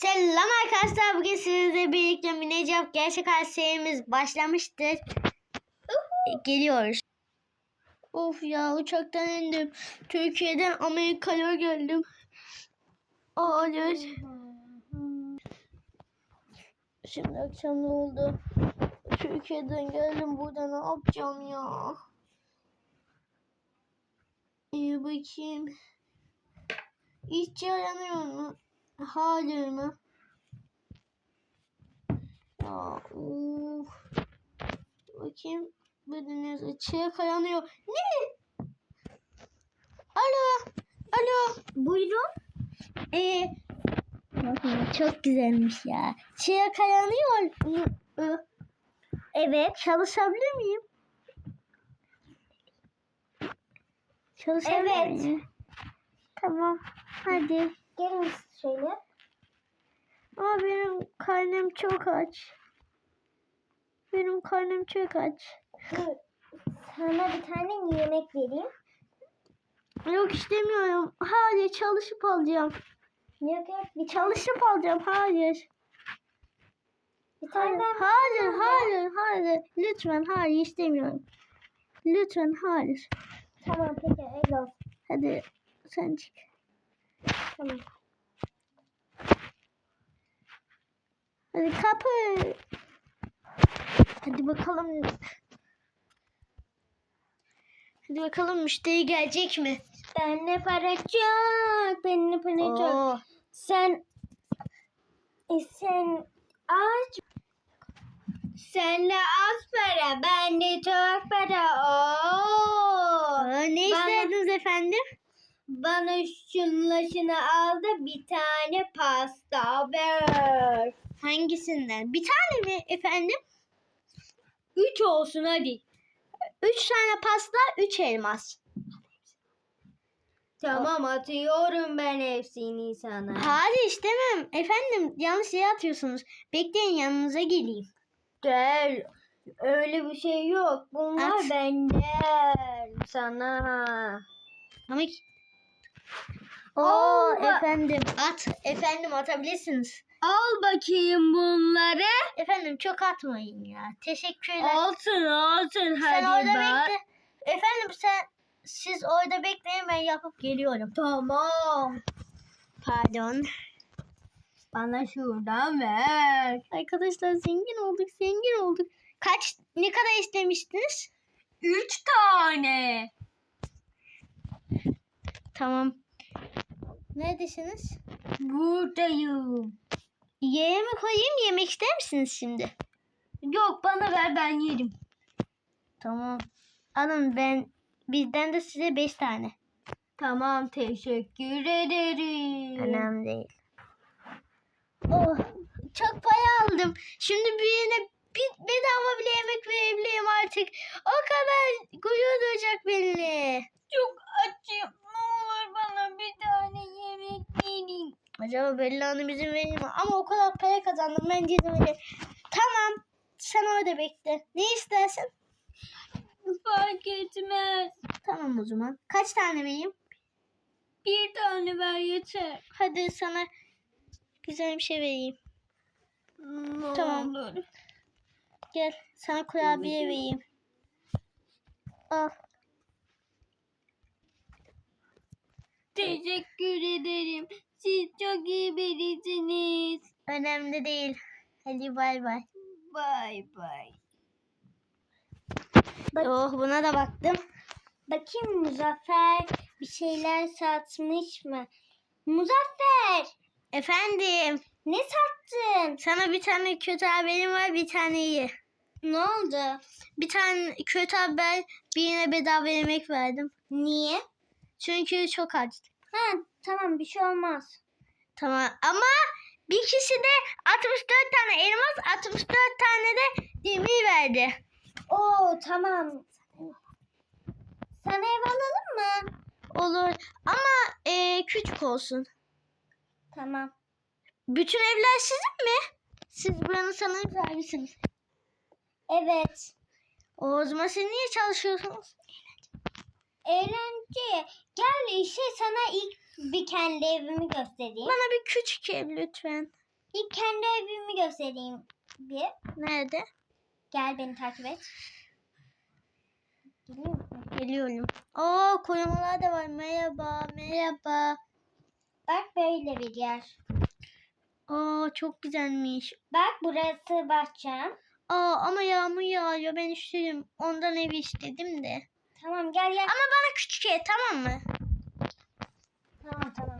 Selam arkadaşlar. Bugün sizlerle birlikte Minecraft gerçek hayat serimiz başlamıştır. Geliyoruz. Of ya uçaktan indim. Türkiye'den Amerika'ya geldim. Hayır. Şimdi akşam ne oldu? Türkiye'den geldim. Burada ne yapacağım ya? İyi bakayım. İşçi aranıyor mu? Hayır mı? Ya uf. Bakayım. Bedeniz açığa kayanıyor. Ne? Alo. Alo. Buyurun. Ee, bakın çok güzelmiş ya. Çığa kayanıyor. Evet. Çalışabilir miyim? Çalışabilir Evet. miyim? Tamam. Hadi. Gelin şöyle. Ama benim karnım çok aç. Benim karnım çok aç. Sana bir tane yemek vereyim. Yok istemiyorum. Hayır çalışıp alacağım. Yok yok bir Çalışıp alacağım. Hayır. bir tane Hayır, hayır, hayır, hayır. Lütfen hayır istemiyorum. Lütfen hayır. Tamam peki öyle olsun. Hadi sen çık. Tamam. Hadi kapı. Hadi bakalım. Hadi bakalım müşteri gelecek mi? Bende para çok. Bende para çok. Oo. Sen e, sen aç. Sende az para. Bende çok para. Oo. Aa, ne Bana- istediniz efendim? Bana şunla şunu al da bir tane pasta ver. Hangisinden? Bir tane mi efendim? Üç olsun hadi. Üç tane pasta, üç elmas. Tamam atıyorum ben hepsini sana. Hayır istemem. Efendim yanlış yere atıyorsunuz. Bekleyin yanınıza geleyim. Gel. Öyle bir şey yok. Bunlar At. benden sana. Ama Oo efendim at. Efendim atabilirsiniz. Al bakayım bunları. Efendim çok atmayın ya. Teşekkürler. Altın altın sen hadi orada bak. bekle. Efendim sen siz orada bekleyin ben yapıp geliyorum. Tamam. Pardon. Bana şuradan ver. Arkadaşlar zengin olduk zengin olduk. Kaç ne kadar istemiştiniz? Üç tane. Tamam. Neredesiniz? Buradayım. Yere mi koyayım yemek ister misiniz şimdi? Yok bana ver ben yerim. Tamam. Alın ben bizden de size beş tane. Tamam teşekkür ederim. Önemli değil. Oh, çok para aldım. Şimdi birine bir bedava bile yemek verebilirim artık. O kadar gurur duyacak benimle. Çok açım. Ne olur bana bir tane yemek verin. Acaba Bella Hanım izin verir mi? Ama o kadar para kazandım. Bence izin verir. Tamam. Sen orada bekle. Ne istersin? Fark etmez. Tamam o zaman. Kaç tane vereyim? Bir tane ver yeter. Hadi sana güzel bir şey vereyim. Ne Tamam. olur. Gel sana kurabiye vereyim. Al. Teşekkür ederim. Siz çok iyi birisiniz. Önemli değil. Hadi bay bay. Bay bay. Oh buna da baktım. Bakayım Muzaffer bir şeyler satmış mı? Muzaffer Efendim ne sattın? sana bir tane kötü haberim var bir tane iyi. Ne oldu? Bir tane kötü haber birine bedava yemek verdim. Niye? Çünkü çok açtı. Ha tamam bir şey olmaz. Tamam ama bir kişi de 64 tane elmas 64 tane de demir verdi. Oo tamam. Sana ev alalım mı? Olur ama e, küçük olsun. Tamam. Bütün evler sizin mi? Siz buranın sanırım sahibisiniz. Evet. O zaman siz niye çalışıyorsunuz? Eğlence. Gel işe sana ilk bir kendi evimi göstereyim. Bana bir küçük ev lütfen. İlk kendi evimi göstereyim bir. Nerede? Gel beni takip et. Geliyorum. Aa koymalar da var. Merhaba, merhaba. Bak böyle bir yer. Aa çok güzelmiş. Bak burası bahçem. Aa ama yağmur yağıyor. Ben üşüdüm. Ondan evi istedim de. Tamam gel gel. Ama bana küçük ev tamam mı? Tamam tamam.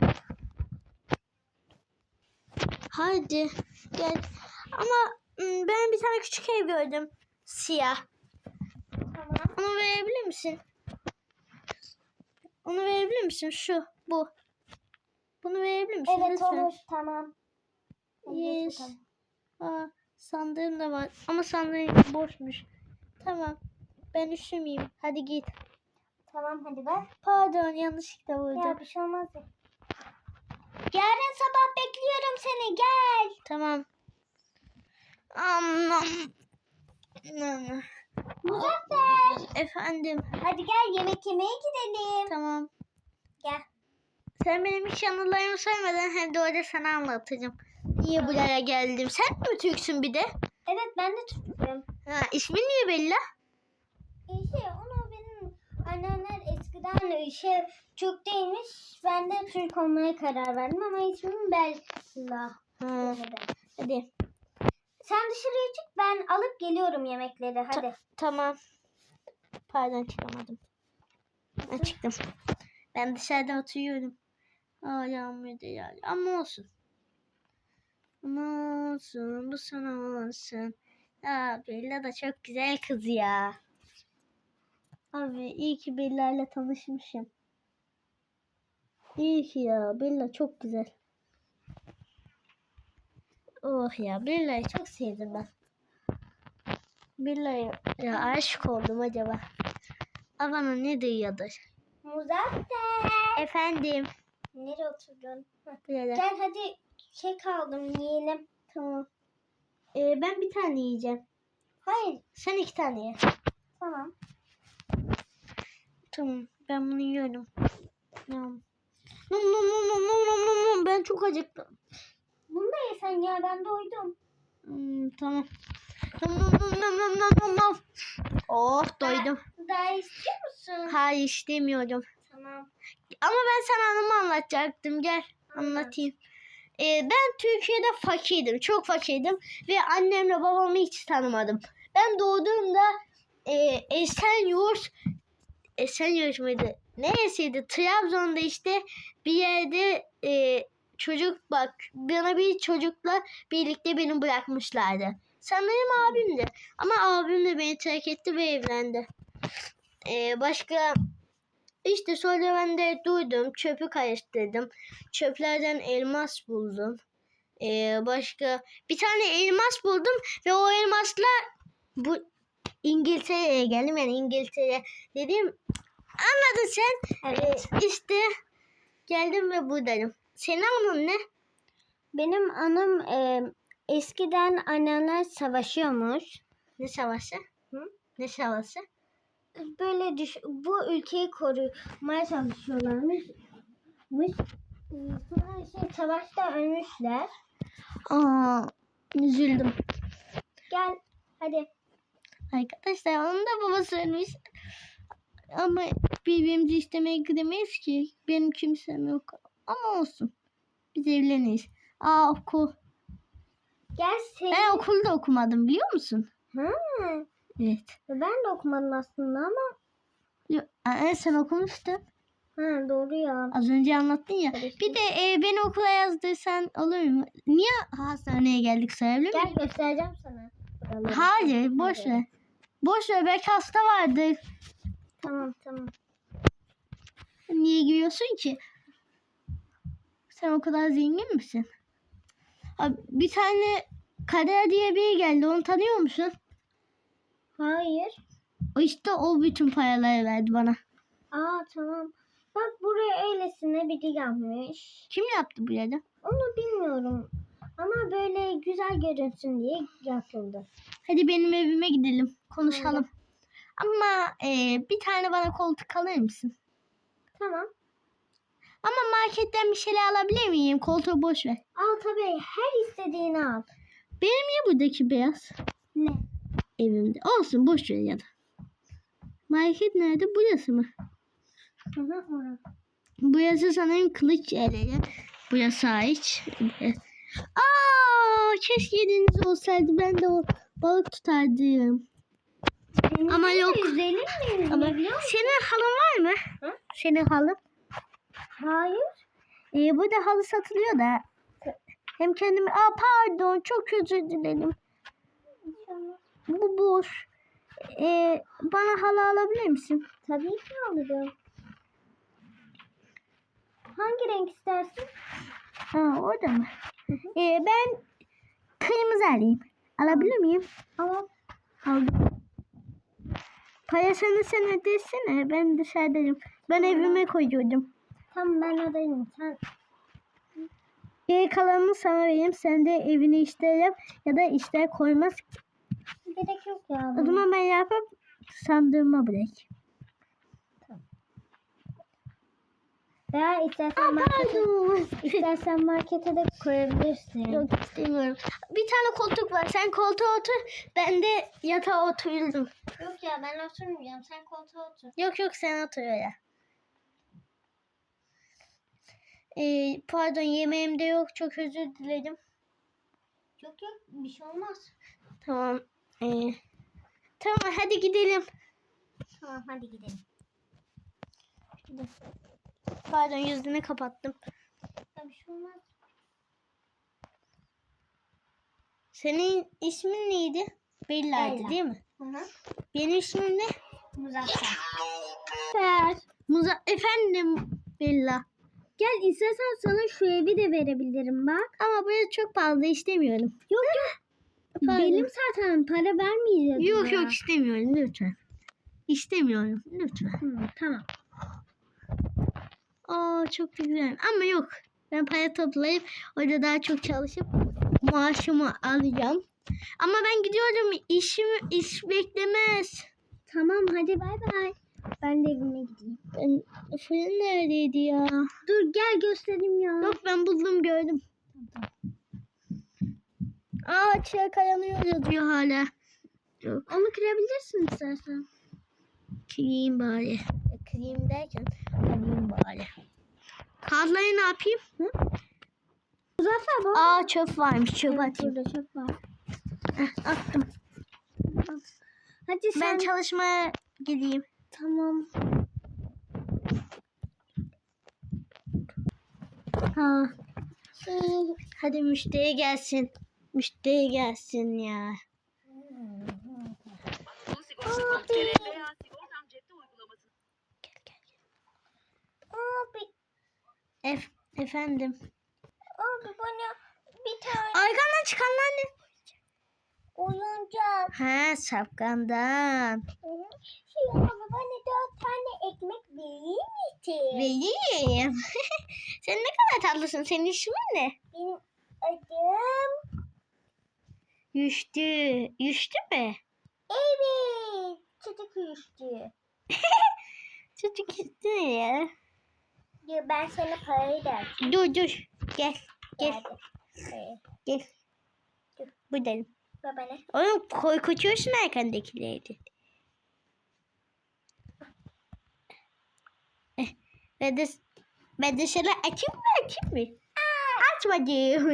Hadi gel. Ama ben bir tane küçük ev gördüm. Siyah. Tamam. Onu verebilir misin? Onu verebilir misin? Şu, bu. Bunu verebilir misin? Evet lütfen? olur tamam. Yes. bakalım. Aa, sandığım da var. Ama sandığım boşmuş. Tamam. Ben üşümeyeyim. Hadi git. Tamam hadi ver. Pardon yanlışlıkla vurdum. Ya bir şey olmaz ya. Yarın sabah bekliyorum seni gel. Tamam. Muzaffer. Efendim. Hadi gel yemek yemeye gidelim. Tamam. Gel. Sen benim hiç anılarımı söylemeden hem de orada sana anlatacağım. Niye buraya geldim? Sen mi Türksün bir de? Evet ben de Türk'üm. Ha, ismin niye Bella? E şey onu benim anneannem eskiden şey Türk değilmiş. Ben de Türk olmaya karar verdim ama ismim Bella. Ha, hadi. Sen dışarıya çık ben alıp geliyorum yemekleri hadi. Tamam. Pardon çıkamadım. Ha, çıktım. Ben dışarıda oturuyorum. Aa yağmur da yağıyor. Ama olsun. Ama olsun. Bu sana olsun. Ya Bella da çok güzel kız ya. Abi iyi ki Bella ile tanışmışım. İyi ki ya. Bella çok güzel. Oh ya Bella'yı çok sevdim ben. Bella'ya ya aşık oldum acaba. Bana ne diyordur? Muzaffer. Efendim. Nereye oturdun? Bella. Gel hadi kek aldım yiyelim. Tamam. Ee, ben bir tane yiyeceğim. Hayır Sen iki tane ye. tamam. Tamam. Ben bunu yiyorum. Yum. Num num num num num num num num. Ben çok acıktım. Bunu da yesen ya ben doydum. Hmm, tamam. Num num num num num num num num. Oh doydum. Daha istiyor musun? Hayır istemiyorum. Tamam. Ama ben sana anımı anlatacaktım. Gel anlatayım. Ee, ben Türkiye'de fakirdim. Çok fakirdim. Ve annemle babamı hiç tanımadım. Ben doğduğumda e, Esenyurt Esenyurt muydu? Neresiydi? Trabzon'da işte bir yerde e, çocuk bak bana bir çocukla birlikte beni bırakmışlardı. Sanırım abimdi. Ama abim de beni terk etti ve evlendi. Ee, başka işte sonra ben de duydum, çöpü karıştırdım. Çöplerden elmas buldum. Ee, başka bir tane elmas buldum ve o elmasla bu İngiltere'ye geldim. Yani İngiltere dedim. Anladın sen? Evet. Ee, işte geldim ve buradayım. Senin anın ne? Benim anım e, eskiden anneanneler savaşıyormuş. Ne savaşı? Hı? Ne savaşı? Böyle düş bu ülkeyi korumaya çalışıyorlarmış. Mış. Sonra şey savaşta ölmüşler. Aa, üzüldüm. Gel hadi. Arkadaşlar onun da babası ölmüş. Ama birbirimizi istemeye gidemeyiz ki. Benim kimsem yok. Ama olsun. Biz evleniyiz. Aa okul. Gel seni. Ben okulda okumadım biliyor musun? Ha, Evet. ben de okumadım aslında ama. Yo- Aa, sen okumuştun. Ha doğru ya. Az önce anlattın ya. Bir de e, beni okula yazdırsan olur mu? Niye hastaneye geldik sayabilir miyim? Gel göstereceğim sana. Hayır boş ver. Boş ver belki hasta vardır. Tamam tamam. Niye gülüyorsun ki? Sen o kadar zengin misin? Abi, bir tane Kader diye biri geldi. Onu tanıyor musun? Hayır. O işte o bütün paraları verdi bana. Aa tamam. Bak buraya öylesine biri yapmış. Kim yaptı bu yerde? Onu bilmiyorum. Ama böyle güzel görünsün diye yapıldı. Hadi benim evime gidelim. Konuşalım. Ama e, bir tane bana koltuk alır mısın? Tamam. Ama marketten bir şeyler alabilir miyim? Koltuğu boş ver. Al tabii her istediğini al. Benim niye buradaki beyaz? Ne? Evimde. Olsun boş ver ya da. Market nerede? Burası mı? Orası. Burası sanırım kılıç yerleri. Burası hariç. Aa, keşke deniz olsaydı ben de o balık tutardım. Ama Denizde yok. Ama senin halın var mı? Hı? Senin halın. Hayır. Ee, burada halı satılıyor da. Hem kendimi... Aa pardon çok özür dilerim. Bu boş. Ee, bana halı alabilir misin? Tabii ki alırım. Hangi renk istersin? Ha orada mı? Ee, ben kırmızı alayım. Alabilir miyim? Al. Aldım. Parasını sen ödesene. Ben dışarıdayım. Ben evime koyuyordum. Tamam ben odayım. Sen Geri kalanını sana vereyim. Sen de evini işler yap ya da işler koymaz. gerek yok ya. O zaman ben yapıp sandığıma bırak. Veya istersen markete, istersen markete de koyabilirsin. Yok istemiyorum. Bir tane koltuk var. Sen koltuğa otur. Ben de yatağa otururum. Yok ya ben oturmayacağım. Sen koltuğa otur. Yok yok sen otur ya. Ee, pardon yemeğim de yok. Çok özür dilerim. Yok yok bir şey olmaz. Tamam. Ee, tamam hadi gidelim. Tamam hadi gidelim. Pardon yüzünü kapattım. Ya bir şey olmaz. Senin ismin neydi? Bella'ydı Bella. değil mi? Hı hı. Benim ismim ne? Muzaffer. Fer. Muza Efendim Bella. Gel istersen sana şu evi de verebilirim bak. Ama burası çok pahalı istemiyorum. Yok yok. Pardon. Benim zaten para vermeyeceğiz. Yok ya. yok istemiyorum lütfen. İstemiyorum lütfen. Hı, tamam. Aa çok güzel ama yok. Ben para toplayıp orada daha çok çalışıp maaşımı alacağım. Ama ben gidiyorum işim iş beklemez. Tamam hadi bay bay. Ben de evime gideyim. Ben fırın neredeydi ya? Dur gel göstereyim ya. Yok ben buldum gördüm. Aa çiğ kayanıyor yazıyor hala. Yok Onu kırabilirsin istersen. kırayım bari. E, Kırayım derken kırayım bari. Kazlayı ne yapayım? Hı? Muzaffer bu. Aa çöp varmış çöp Evet, atayım. burada çöp var. Heh, attım. Hadi sen. Ben çalışmaya gideyim. Tamam. Ha. Hadi müşteri gelsin. Müşteri gelsin ya. Uygulaması. Abi, Ef efendim. abi bana bir tane Arkamdan çıkanlar ne? Oyuncak. Ha şapkandan. Şey abi bana dört tane ekmek verir misin? Vereyim. Sen ne kadar tatlısın. Senin ismin ne? Benim adım. Yüştü. Yüştü mü? Evet. Çocuk uyuştu. Çocuk yüştü ya? Diyor ben sana parayı da. Dur dur. Gel. Gel. Ee, Gel. Buradayım. Baba ne? Oğlum korkutuyorsun arkandakileri. Eh, ben de ben de sana açayım mı açayım mı? Açmadım.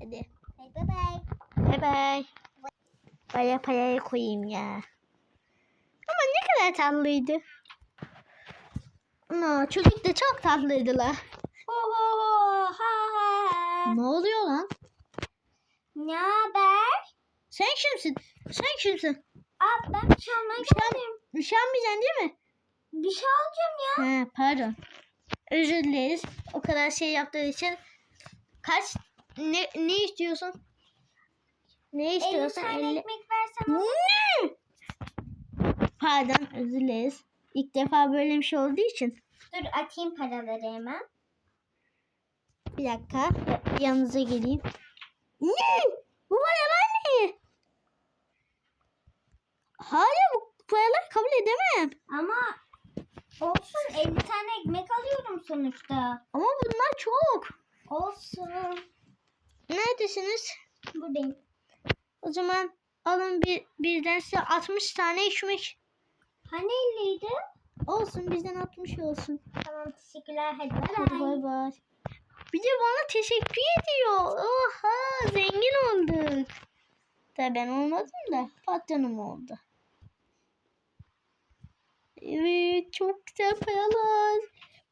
Hadi. Hadi bye bye. Bye bye. Baya parayı koyayım ya. Ama ne kadar tatlıydı. Ana, çocuk da çok tatlıydı la. Ho ho ho ha ha. Ne oluyor lan? Ne haber? Sen kimsin? Sen kimsin? Abi ben bir şey geldim. Üşenmeyeceksin değil mi? Bir şey alacağım ya. He pardon. Özür dileriz. O kadar şey yaptığın için. Kaç ne ne istiyorsun? Ne 50 istiyorsun? tane 50. ekmek versen olur. Ne? Pardon özür dileriz. İlk defa böyle bir şey olduğu için. Dur atayım paraları hemen. Bir dakika. ya- Yanınıza geleyim. Ne? Bu paralar ne? Hayır bu paraları kabul edemem. Ama Olsun 50 tane ekmek alıyorum sonuçta. Ama bunlar çok. Olsun. Neredesiniz? Buradayım. O zaman alın bir birden size 60 tane ekmek. Hani 50'ydi? Olsun bizden 60 olsun. Tamam teşekkürler hadi bay bay. bay bay. Bir de bana teşekkür ediyor. Oha zengin olduk. Tabii ben olmadım da patronum oldu. Evet çok güzel paralar.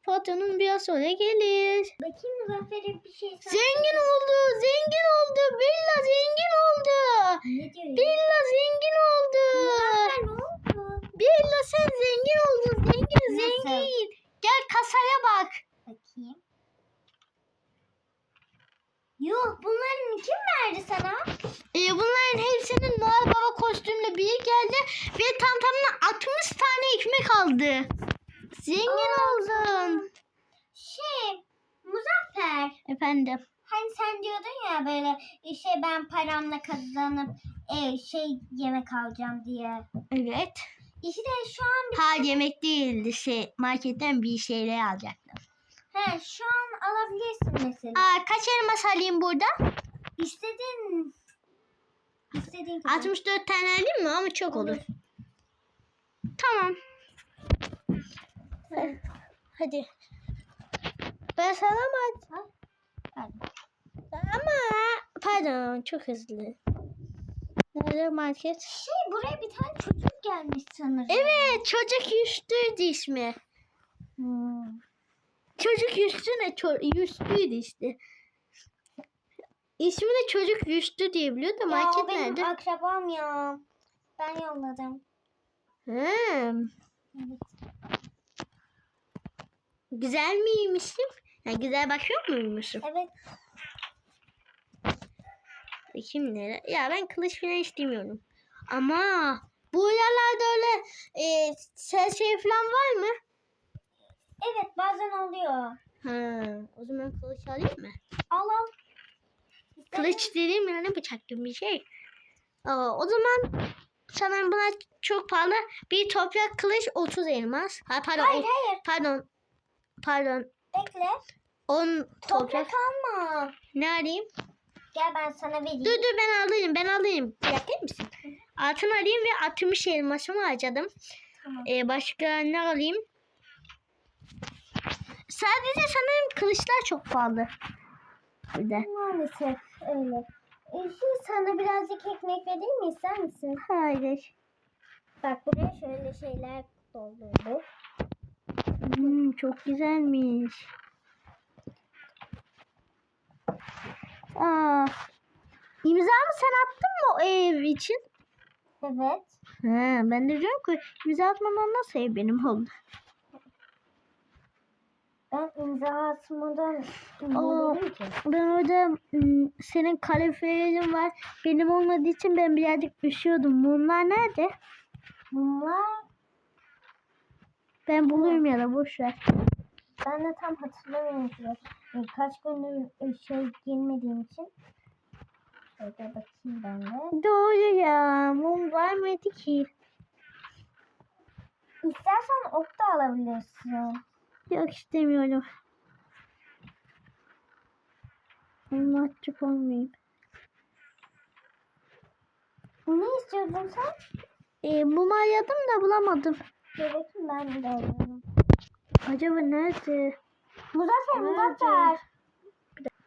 Patronum biraz sonra gelir. Bakayım Muzaffer'e bir şey sor. Zengin oldu, zengin oldu. Bella zengin oldu. Bella zengin oldu. Muzaffer ne oldu? Bella sen zengin oldun. Zengin, zengin. Gel kasaya bak. Bakayım. Yok bunların kim verdi sana? Ee, bunların hepsinin Noel Baba kostümle biri geldi ve tam tamına 60 tane ekmek aldı. Zengin oldun. Şey Muzaffer. Efendim. Hani sen diyordun ya böyle şey ben paramla kazanıp e, şey yemek alacağım diye. Evet. İşte şu an bir- Ha yemek değildi şey marketten bir şeyler alacaktım. he, şu an alabilirsin mesela. Aa, kaç elmas alayım burada? İstediğin istediğin kadar. 64 tane alayım mı ama çok olur. Olur. Tamam. Hadi. Ben sana mı Ha? Hadi. Ama pardon çok hızlı. Nerede market? Şey buraya bir tane çocuk gelmiş sanırım. Evet çocuk yüzlüydü ismi. Hmm. Çocuk yüzlü ne? Ço- yüzlüydü işte. İsmi de çocuk yüzlü diye biliyor da Ya market o benim nerede? akrabam ya. Ben yolladım. Hmm. Evet. Güzel miymişim? Yani güzel bakıyor muymuşum? Evet. Bakayım nere? Ya ben kılıç falan istemiyorum. Ama bu yerlerde öyle e, ses şey falan var mı? Evet bazen oluyor. Ha, o zaman kılıç alayım mı? Al al. Kılıç dediğim yani bıçak gibi bir şey. Aa, o zaman sanırım buna çok pahalı. Bir toprak kılıç 30 elmas. Ha, pardon. Hayır o- hayır. Pardon. Pardon. Bekle. 10 toprak. Toprak alma. Ne arayayım? Gel ben sana vereyim. Dur dur ben alayım ben alayım. Yapar mısın? Altın alayım ve 60 elmasımı harcadım. Tamam. Ee, başka ne alayım? Sadece sanırım kılıçlar çok pahalı. Bir de. Maalesef öyle. E, şimdi sana birazcık ekmek vereyim mi ister misin? Hayır. Bak buraya şöyle şeyler doldurduk. Hmm, çok güzelmiş. Aa, imza mı sen attın mı o ev için? Evet. Ha, ben de diyorum ki imza atmadan nasıl ev benim oldu? Ben imza atmadan dedim ki? Ben orada senin kaloriferin var. Benim olmadığı için ben birazcık üşüyordum. Bunlar nerede? Bunlar Ben bulurum ya da boş ver. ben de tam hatırlamıyorum ki. E, kaç gündür e, şey girmediğim için. Şöyle bakayım ben de. Doğru ya. Mum var mıydı ki? İstersen ok da alabilirsin. Yok istemiyorum. Mahcup olmayayım. Ne istiyordun sen? Ee, mum aradım da bulamadım. Bakayım ben de alıyorum. Acaba nerede? Muzaffer, Nerede? Muzaffer.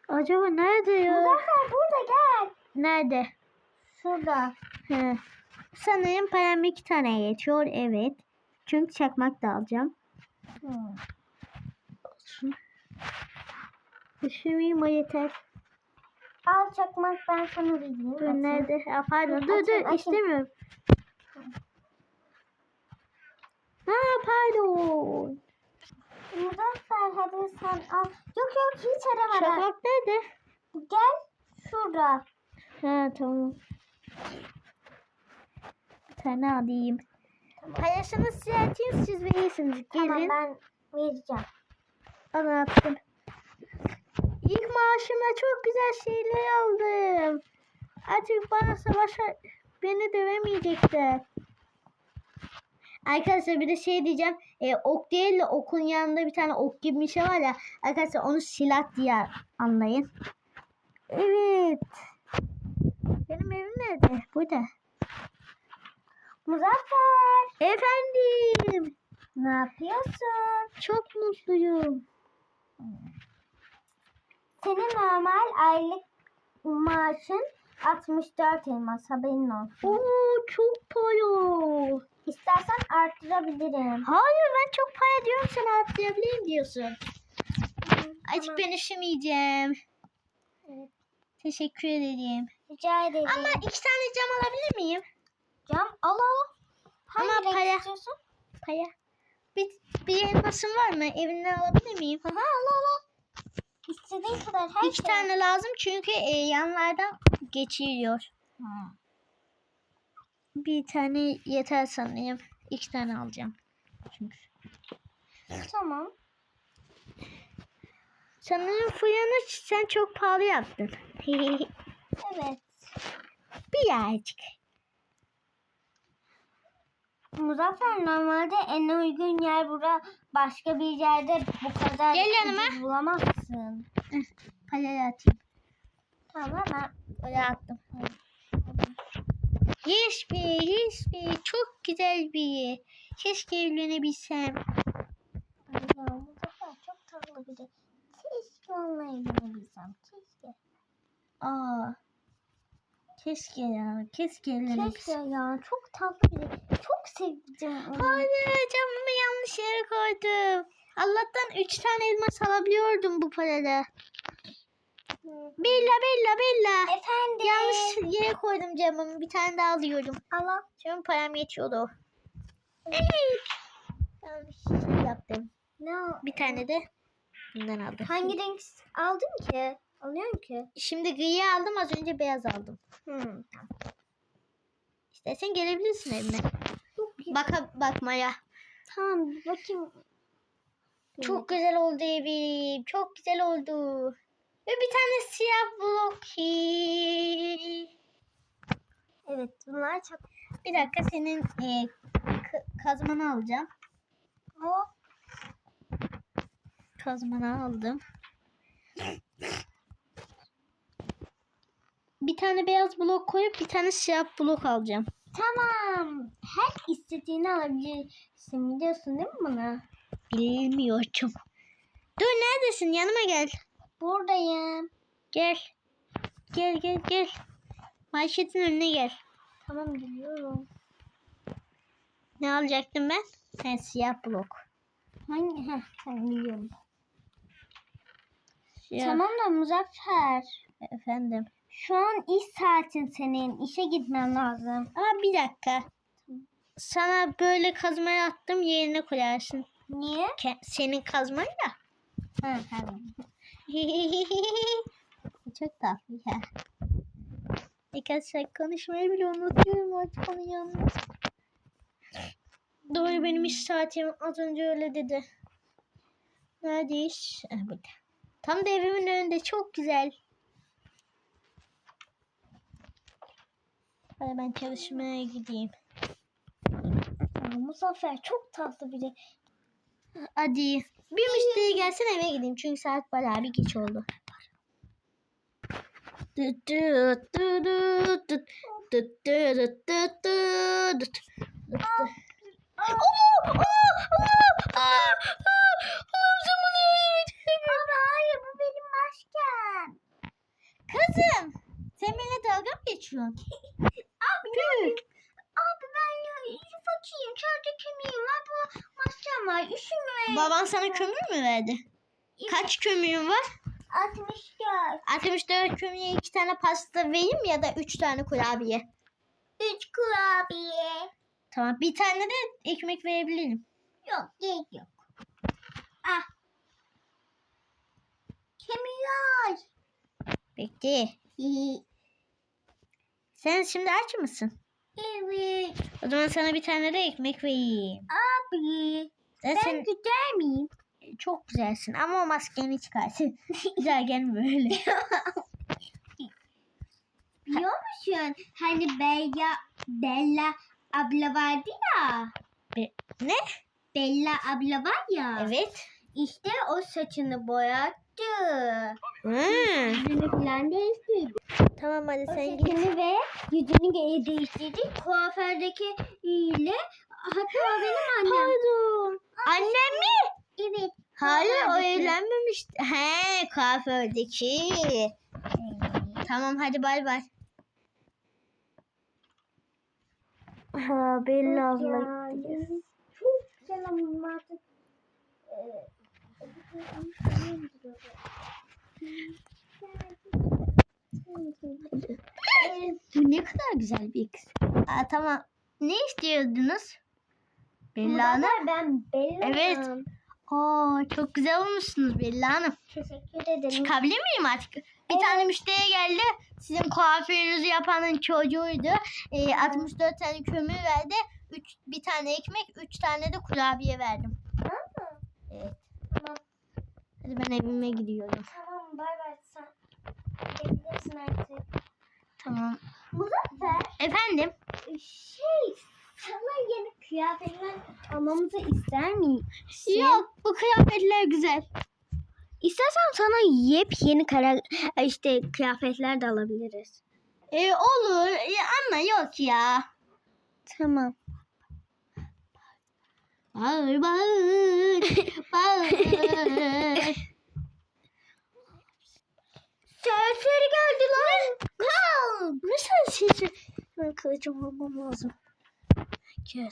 Acaba nerede ya? Muzaffer burada gel. Nerede? Şurada. He. Sanırım param iki tane yetiyor. Evet. Çünkü çakmak da alacağım. Hmm. Olsun. Düşünmeyeyim o yeter. Al çakmak ben sana vereyim. Dur Atayım. nerede? Ha, pardon. Dur dur açayım. istemiyorum. Ha pardon. Muzaffer hadi sen al. Yok yok hiç aramadan. Çakmak nerede? Gel şurada. Ha tamam. Bir tane alayım. Paylaşınız siyasetiniz siz. Tamam Gelin. ben vereceğim. Anlattım. İlk maaşımla çok güzel şeyler aldım. Artık bana savaşa beni dövemeyecekler. Arkadaşlar bir de şey diyeceğim. E, ok değil de okun yanında bir tane ok gibi bir şey var ya. Arkadaşlar onu silah diye anlayın. Evet. Benim evim nerede? Burada. Muzaffer Efendim. ne yapıyorsun? Çok mutluyum. Senin normal aylık maaşın 64 elmas haberin olsun. Oo çok para. İstersen arttırabilirim. Hayır ben çok para diyorum sen atlayabilirim diyorsun. Azıcık ben üşümeyeceğim. Evet. Teşekkür ederim. Rica ederim. Ama iki tane cam alabilir miyim? Cam al al. Hangi Ama renk para- istiyorsun? Paya. Bir, bir elmasın var mı? Evinden alabilir miyim? Aha al al al. İstediğin kadar her İki şey. tane lazım çünkü e, yanlardan geçiyor. Bir tane yeter sanırım. İki tane alacağım. Çünkü. Tamam. Sanırım fırını sen çok pahalı yaptın. Evet. Birazcık. Muzaffer normalde en uygun yer bura. Başka bir yerde bu kadar Gel yanıma. bulamazsın. Parayı atayım. Tamam ben Parayı attım. Yes be, yes be. Çok güzel bir yer. Keşke evlenebilsem. Ya Muzaffer çok tatlı biri. Keşke onunla evlenebilsem. Keşke. Aa. Keşke ya. Keşke evlenebilsem. Keşke ya. Çok tatlı biri. Çok sevdim onu. Hayır camımı yanlış yere koydum. Allah'tan üç tane elmas alabiliyordum bu parada. Bella bella bella. Efendim. Yanlış yere koydum camımı. Bir tane daha alıyorum. Allah. Çünkü param yetiyordu. Evet. Yanlış şey yaptım. Ne o- Bir tane de bundan aldım. Hangi renk aldın ki? Alıyorsun ki. Şimdi gri aldım az önce beyaz aldım. Hmm. İstersen gelebilirsin evime. Baka bakmaya. Tamam bakayım. Çok güzel oldu evim. Çok güzel oldu. Ve bir tane siyah blok. Evet bunlar çok. Bir dakika senin e, kazmanı alacağım. O Kazmanı aldım. Bir tane beyaz blok koyup bir tane siyah blok alacağım. Tamam. Her istediğini alabilirsin. Biliyorsun değil mi bunu? Bilmiyorum. Dur neredesin? Yanıma gel. Buradayım. Gel. Gel gel gel. Marketin önüne gel. Tamam geliyorum. Ne alacaktım ben? Ha, siyah blok. Hangi? Heh, tamam biliyorum. Siyah. Tamam da Muzaffer. Efendim. Şu an iş saatin senin. İşe gitmen lazım. Aa bir dakika. Sana böyle kazmayı attım yerine koyarsın. Niye? Ke- senin kazmayla. Ha, tamam. Çok tatlı ya. Şey konuşmayı bile unutuyorum artık onun yanında. Doğru benim iş saatim az önce öyle dedi. Neredeyiz? Ha, burada. Tam da evimin önünde çok güzel. Hadi ben çalışmaya gideyim. Ya, Muzaffer çok tatlı biri. Hadi. Bir müşteri gelsin eve gideyim. Çünkü saat bayağı bir geç oldu. Düt düt düt düt düt. Düt düt düt düt düt düt. Oo, oo, oo, aa, aa, Allah'ım sen bana yardım et. Baba hayır bu benim maskem. Kızım. Sen benimle dalga mı geçiyorsun? Abi ne yapayım? Abi ben ya fakiyim. Sadece kemiğim var. Bu maskem var. Üşüme. Baban sana kömür mü verdi? Kaç kömürün var? 64. 64 kömüre iki tane pasta vereyim ya da üç tane kurabiye. 3 kurabiye. Tamam bir tane de ekmek verebilirim. Yok gerek yok. Ah. Kemiği Bekle. Sen şimdi aç mısın? Evet. O zaman sana bir tane de ekmek vereyim. Abi. Sen, Ben sen güzel miyim? Çok güzelsin ama maskeni çıkarsın. Güzel gelme böyle. Biliyor musun? Hani Bella, Bella abla vardı ya. Be- ne? Bella abla var ya. Evet. İşte o saçını boyattı. Hmm. Yüzünü falan değiştirdi. Tamam hadi O sen git. saçını ve yüzünü değiştirdi. Kuafördeki ile hatta benim annem. Pardon. Annem mi? Evet. Hayır o evlenmemişti. He kuafördeki. Tamam hadi bay bay. Ha Bella abla Ya, gitti. Çok güzel ama artık. Bu ne kadar güzel bir kız. Aa, tamam. Ne istiyordunuz? Bella Hanım. Ben Bella. Evet. Oo, çok güzel olmuşsunuz Bella Hanım. Teşekkür ederim. Çıkabilir miyim artık? Bir tane müşteri geldi. Sizin kuaförünüzü yapanın çocuğuydu. Ee, 64 tane kömür verdi. Üç, bir tane ekmek, üç tane de kurabiye verdim. Tamam. Evet. Tamam. Hadi ben evime gidiyorum. Tamam bay bay sen. Gidebilirsin artık. Tamam. Muzaffer. Efendim? Şey sana yeni kıyafetler almamızı ister misin? Yok bu kıyafetler güzel. İstersen sana yepyeni kara işte kıyafetler de alabiliriz. Ee, olur Ya ama yok ya. Tamam. Bağır bağır. bağır. Serseri geldi lan. Kal. Ne sesi? Ben kılıcımı almam lazım. Gel.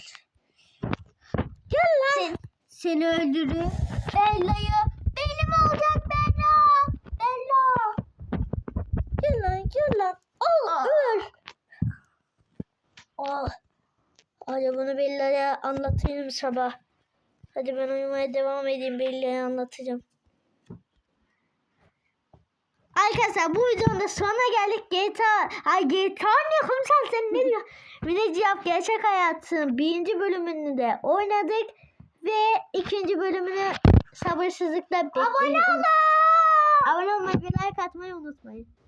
Gel lan. Sen, seni öldürür. Bella'yı benim olacak Bella. Bella. Gel lan gel lan. Al öl. Oh. Hadi bunu Bella'ya anlatayım sabah. Hadi ben uyumaya devam edeyim. Bella'ya anlatacağım. Arkadaşlar bu videonun da sonuna geldik. GTA, ay GTA ne kumsal sen ne diyor? Mineci yap gerçek hayatın birinci bölümünü de oynadık. Ve ikinci bölümünü sabırsızlıkla bekliyoruz. Abone olun. Abone olmayı ve like atmayı unutmayın.